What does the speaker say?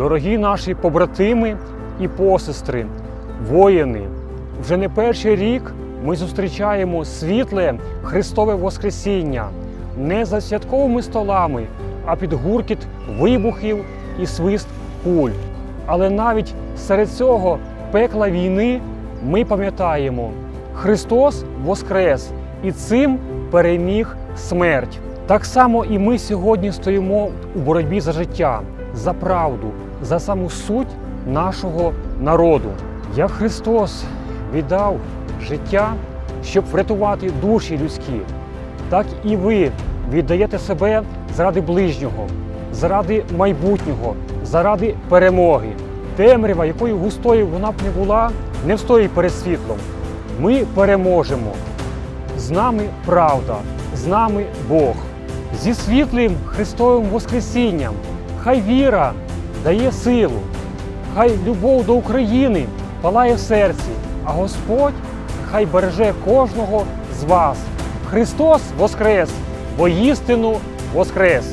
Дорогі наші побратими і посестри, воїни, вже не перший рік ми зустрічаємо світле Христове Воскресіння не за святковими столами, а під гуркіт вибухів і свист куль. Але навіть серед цього пекла війни ми пам'ятаємо, Христос Воскрес і цим переміг смерть. Так само і ми сьогодні стоїмо у боротьбі за життя, за правду, за саму суть нашого народу. Як Христос віддав життя, щоб врятувати душі людські, так і ви віддаєте себе заради ближнього, заради майбутнього, заради перемоги. Темрява, якою густою вона б не була, не встоїть перед світлом. Ми переможемо. З нами правда, з нами Бог. Зі світлим Христовим Воскресінням. Хай віра дає силу, хай любов до України палає в серці, а Господь хай береже кожного з вас. Христос Воскрес, бо істину Воскрес!